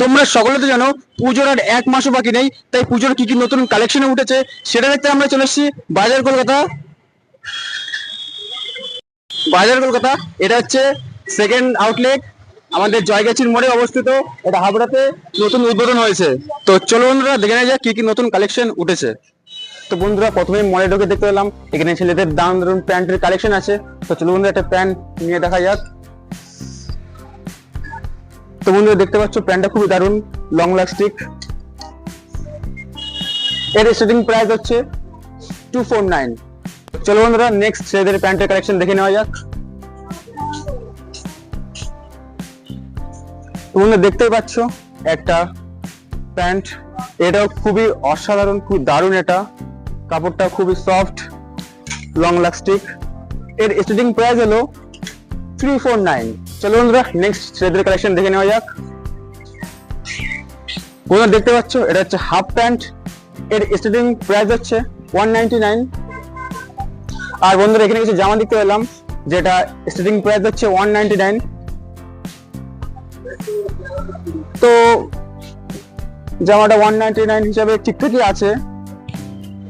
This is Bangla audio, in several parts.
তোমরা সকলে তো জানো, পুজোর আর এক মাসও বাকি নেই, তাই পুজোর কি কি নতুন কালেকশন উঠেছে, সেটা দেখতে আমরা চলে এসেছি বাজার কলকাতা। বাজার কলকাতা, এটা হচ্ছে সেকেন্ড আউটলেট আমাদের জয়গাছির মোড়ে অবস্থিত, এটা হাবড়াতে নতুন উদ্বোধন হয়েছে। তো চলো বন্ধুরা, দেখে নেওয়া যাক কি কি নতুন কালেকশন উঠেছে। তো বন্ধুরা প্রথমে মলে ঢুকে দেখতে পেলাম, এখানে ছেলেদের দারুণ দারুণ প্যান্টের কালেকশন আছে। তো চলো বন্ধুরা, একটা প্যান্ট নিয়ে দেখা যাক। তো বন্ধুরা দেখতে পাচ্ছ, প্যান্টটা খুবই দারুণ লং লাস্টিক এর স্টার্টিং প্রাইস হচ্ছে টু ফোর নাইন চলো বন্ধুরা নেক্সট ছেলেদের প্যান্টের কালেকশন দেখে নেওয়া যাক। তো বন্ধুরা দেখতেই পাচ্ছ, একটা প্যান্ট। এটাও খুবই অসাধারণ খুব দারুণ এটা। কাপড়টা খুবই সফট লং লাস্টিক এর স্টার্টিং প্রাইস হলো থ্রি ফোর নাইন চলো বন্ধুরা নেক্সট ছেলেদের কালেকশন দেখে নেওয়া যাক। বন্ধুরা, দেখতে পাচ্ছ, এটা হচ্ছে হাফ প্যান্ট এর স্টার্টিং প্রাইস হচ্ছে ওয়ান আর বন্ধুরা, এখানে কিছু জামা দেখতে পেলাম, যেটা স্টার্টিং প্রাইস হচ্ছে ওয়ান তো, জামাটা ওয়ান নাইন হিসাবে ঠিকঠাকই আছে।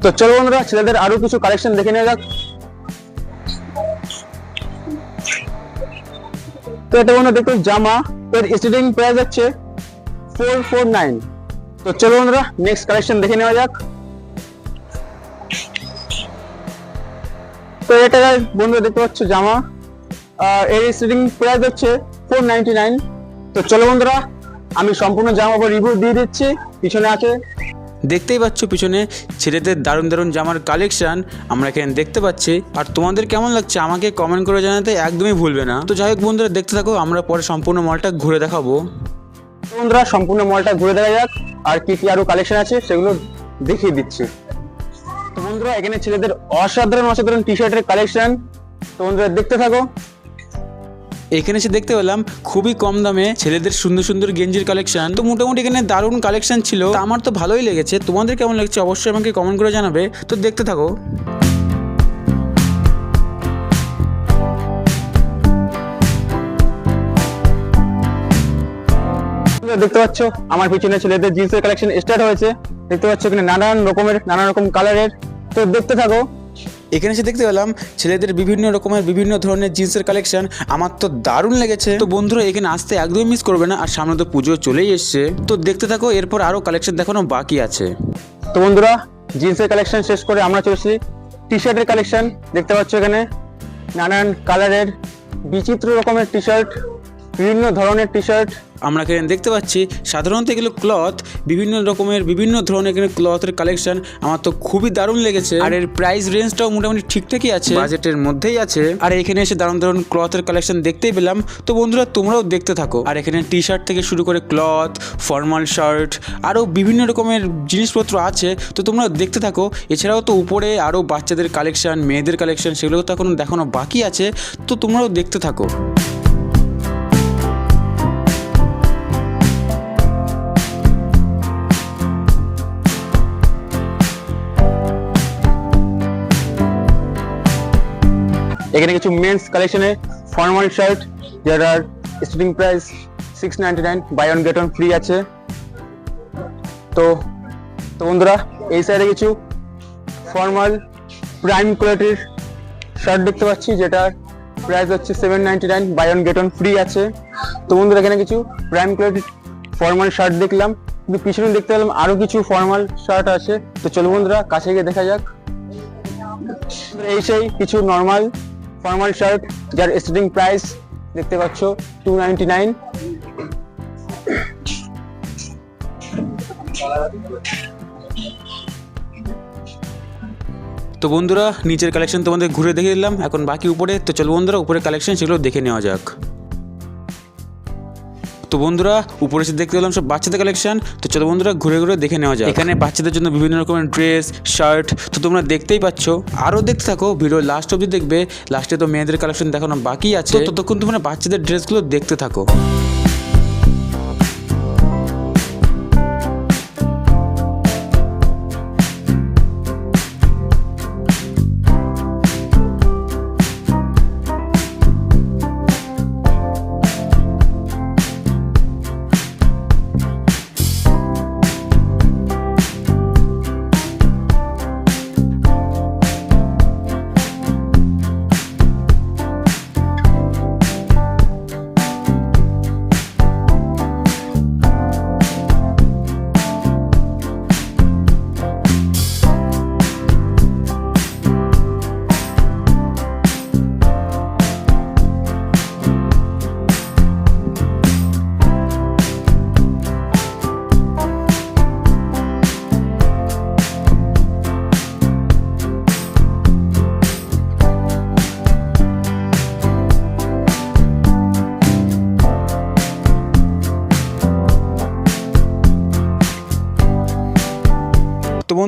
তো চলো বন্ধুরা, ছেলেদের আরও কিছু কালেকশন দেখে নেওয়া যাক। তো এটা বন্ধুরা দেখো জামা, এর স্টার্টিং প্রাইস হচ্ছে ফোর ফোর নাইন তো চলো বন্ধুরা নেক্সট কালেকশন দেখে নেওয়া যাক। তো এটা বন্ধুরা, দেখতে পাচ্ছ জামা। এর স্টার্টিং প্রাইস হচ্ছে ফোর নাইনটি নাইন তো চলো বন্ধুরা, আমি সম্পূর্ণ জামা রিভিউ দিয়ে দিচ্ছি, পিছনে আছে দেখতেই পাচ্ছ পিছনে ছেলেদের দারুণ দারুণ জামার কালেকশন আমরা এখানে দেখতে পাচ্ছি। আর তোমাদের কেমন লাগছে আমাকে কমেন্ট করে জানাতে একদমই ভুলবে না। তো যাই হোক বন্ধুরা, দেখতে থাকো, আমরা পরে সম্পূর্ণ মলটা ঘুরে দেখাবো। বন্ধুরা, সম্পূর্ণ মলটা ঘুরে দেখা যাক, আর কি কি আরও কালেকশন আছে সেগুলো দেখিয়ে দিচ্ছি। তো বন্ধুরা, এখানে ছেলেদের অসাধারণ অসাধারণ টি শার্টের কালেকশন তো বন্ধুরা, দেখতে থাকো। এখানে এসে দেখতে পেলাম খুবই কম দামে ছেলেদের সুন্দর সুন্দর গেঞ্জির কালেকশন তো মোটামুটি এখানে দারুণ কালেকশন ছিল। আমার তো ভালোই লেগেছে। তোমাদের কেমন লাগছে অবশ্যই আমাকে কমেন্ট করে জানাবে। তো দেখতে থাকো। দেখতে পাচ্ছ, আমার পিছনে ছেলেদের জিন্সের কালেকশন স্টার্ট হয়েছে। দেখতে পাচ্ছ এখানে নানান রকমের নানা রকম কালারের তো দেখতে থাকো। এখানে এসে দেখতে পেলাম ছেলেদের বিভিন্ন রকমের, বিভিন্ন ধরনের জিন্সের কালেকশন আমার তো দারুণ লেগেছে। তো বন্ধুরা, এখানে আসতে একদমই মিস করবে না। আর সামনে তো পুজো চলেই এসছে। তো দেখতে থাকো, এরপর আরও কালেকশন দেখানো বাকি আছে। তো বন্ধুরা, জিন্সের কালেকশন শেষ করে আমরা চলেছি টি শার্টের কালেকশন দেখতে পাচ্ছ এখানে। নানান কালারের বিচিত্র রকমের টি শার্ট বিভিন্ন ধরনের টি শার্ট আমরা এখানে দেখতে পাচ্ছি সাধারণত এগুলো ক্লথ বিভিন্ন রকমের বিভিন্ন ধরনের এখানে ক্লথের কালেকশন আমার তো খুবই দারুণ লেগেছে। আর এর প্রাইস রেঞ্জটাও মোটামুটি ঠিকঠাকই আছে। বাজেটের মধ্যেই আছে। আর এখানে এসে দারুণ দারুণ ক্লথের কালেকশন দেখতেই পেলাম। তো বন্ধুরা তোমরাও দেখতে থাকো। আর এখানে টি শার্ট থেকে শুরু করে ক্লথ ফর্মাল শার্ট আরও বিভিন্ন রকমের জিনিসপত্র আছে। তো তোমরা দেখতে থাকো। এছাড়াও তো উপরে আরও বাচ্চাদের কালেকশন মেয়েদের কালেকশন সেগুলো তো এখনও দেখানো বাকি আছে। তো তোমরাও দেখতে থাকো। এখানে কিছু মেন্স কালেকশনে ফর্মাল শার্ট যেটার starting price six ninety nine buy one get one free আছে। তো তো বন্ধুরা, এই সাইডে কিছু ফর্মাল প্রাইম কোয়ালিটির শার্ট দেখতে পাচ্ছি, যেটার প্রাইস হচ্ছে seven ninety nine buy one get one free আছে। তো বন্ধুরা, এখানে কিছু প্রাইম কোয়ালিটির ফর্মাল শার্ট দেখলাম। কিন্তু পিছনে দেখতে পেলাম আরও কিছু ফর্মাল শার্ট আছে। তো চলো বন্ধুরা, কাছে গিয়ে দেখা যাক। এই সেই কিছু নর্মাল ফর্মাল শার্ট যার স্টার্টিং প্রাইস দেখতে পাচ্ছ টু নাইন তো বন্ধুরা, নিচের কালেকশন তোমাদের ঘুরে দেখে দিলাম। এখন বাকি উপরে, তো চলো বন্ধুরা উপরে কালেকশন সেগুলো দেখে নেওয়া যাক। তো বন্ধুরা উপরে এসে দেখতে পেলাম সব বাচ্চাদের কালেকশন তো চলো বন্ধুরা ঘুরে ঘুরে দেখে নেওয়া যায় এখানে বাচ্চাদের জন্য বিভিন্ন রকমের ড্রেস শার্ট তো তোমরা দেখতেই পাচ্ছ। আরও দেখতে থাকো ভিডিও লাস্ট অবধি দেখবে। লাস্টে তো মেয়েদের কালেকশন দেখানো বাকি আছে। তো ততক্ষণ তোমরা বাচ্চাদের ড্রেসগুলো দেখতে থাকো।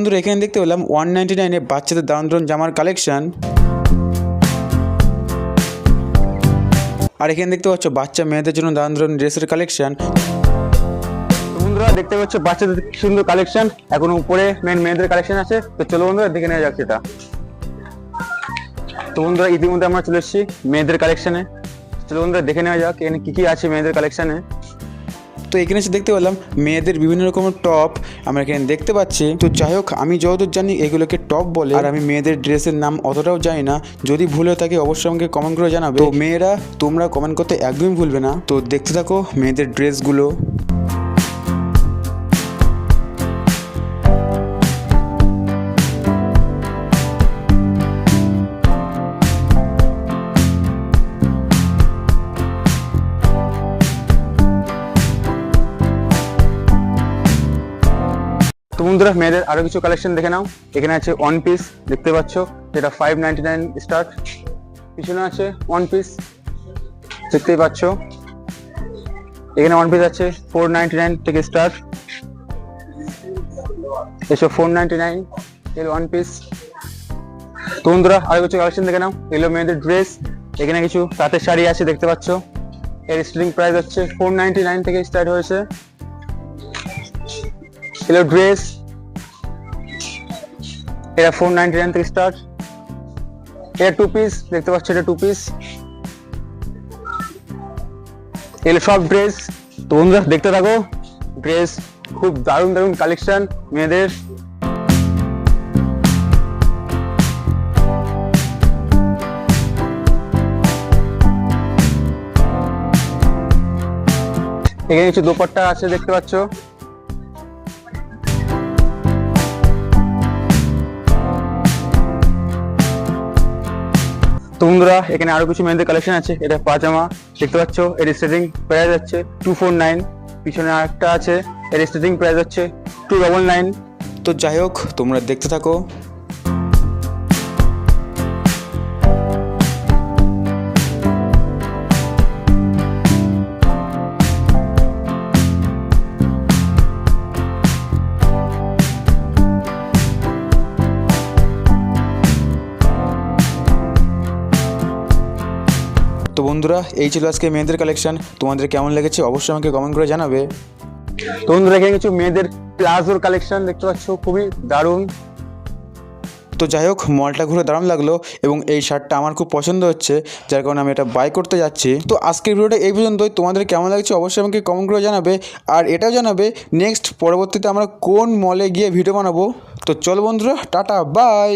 বন্ধুরা, এখানে দেখতে পেলাম ওয়ান নাইনটি নাইনে বাচ্চাদের দারুণ জামার কালেকশন আর এখানে দেখতে পাচ্ছ বাচ্চা মেয়েদের জন্য দারুণ ড্রেসের কালেকশন দেখতে পাচ্ছ বাচ্চাদের সুন্দর কালেকশন এখন উপরে মেন মেয়েদের কালেকশন আছে। তো চলো বন্ধুরা, দেখে নেওয়া যাক সেটা। তো বন্ধুরা, ইতিমধ্যে আমরা চলে এসেছি মেয়েদের কালেকশনে চলো বন্ধুরা, দেখে নেওয়া যাক এখানে কি কি আছে মেয়েদের কালেকশনে তো এখানে এসে দেখতে পেলাম মেয়েদের বিভিন্ন রকমের টপ আমরা এখানে দেখতে পাচ্ছি। তো যাই হোক, আমি যতদূর জানি এগুলোকে টপ বলে, আর আমি মেয়েদের ড্রেসের নাম অতটাও জানি না। যদি ভুল হয়ে থাকে অবশ্যই আমাকে কমেন্ট করে জানাবে। তো মেয়েরা তোমরা কমেন্ট করতে একদমই ভুলবে না। তো দেখতে থাকো মেয়েদের ড্রেসগুলো। বন্ধুরা মেয়েদের আরও কিছু কালেকশন দেখে নাও। এখানে আছে ওয়ান পিস দেখতে পাচ্ছ? যেটা ফাইভ নাইনটি নাইন স্টার্ট পিছনে আছে ওয়ান পিস দেখতেই পাচ্ছ? এখানে ওয়ান পিস আছে ফোর নাইনটি নাইন থেকে স্টার্ট এসব ফোর নাইনটি নাইন এর ওয়ান পিস তো আরও কিছু কালেকশন দেখে নাও। এগুলো মেয়েদের ড্রেস এখানে কিছু তাঁতের শাড়ি আছে, দেখতে পাচ্ছ? এর স্টার্টিং প্রাইস হচ্ছে ফোর নাইনটি নাইন থেকে স্টার্ট হয়েছে। এগুলো ড্রেস এটা ফোর নাইনটি নাইন থেকে স্টার্ট এটা টু পিস দেখতে পাচ্ছ এটা টু পিস এগুলো সব ড্রেস তো বন্ধুরা, দেখতে থাকো। ড্রেস খুব দারুণ দারুণ কালেকশন মেয়েদের। এখানে কিছু দোপাট্টা আছে, দেখতে পাচ্ছ। তো বন্ধুরা, এখানে আরও কিছু মেয়েদের কালেকশন আছে। এটা পাজামা, দেখতে পাচ্ছ? এর স্টার্টিং প্রাইস হচ্ছে টু ফোর নাইন পিছনে আরেকটা আছে, এর স্টার্টিং প্রাইস হচ্ছে টু ডবল নাইন তো যাই হোক, তোমরা দেখতে থাকো। বন্ধুরা এই ছিল আজকে মেয়েদের কালেকশন তোমাদের কেমন লেগেছে অবশ্যই আমাকে কমেন্ট করে জানাবে। তো বন্ধুরা এখানে কিছু মেয়েদের প্লাজোর কালেকশন দেখতে পাচ্ছ খুবই দারুণ। তো যাই হোক মলটা ঘুরে দারুণ লাগল এবং এই শার্টটা আমার খুব পছন্দ হচ্ছে যার কারণে আমি এটা বাই করতে যাচ্ছি। তো আজকের ভিডিওটা এই পর্যন্তই। তোমাদের কেমন লাগছে অবশ্যই আমাকে কমেন্ট করে জানাবে। আর এটাও জানাবে নেক্সট পরবর্তীতে আমরা কোন মলে গিয়ে ভিডিও বানাবো। তো চলো বন্ধুরা টাটা বাই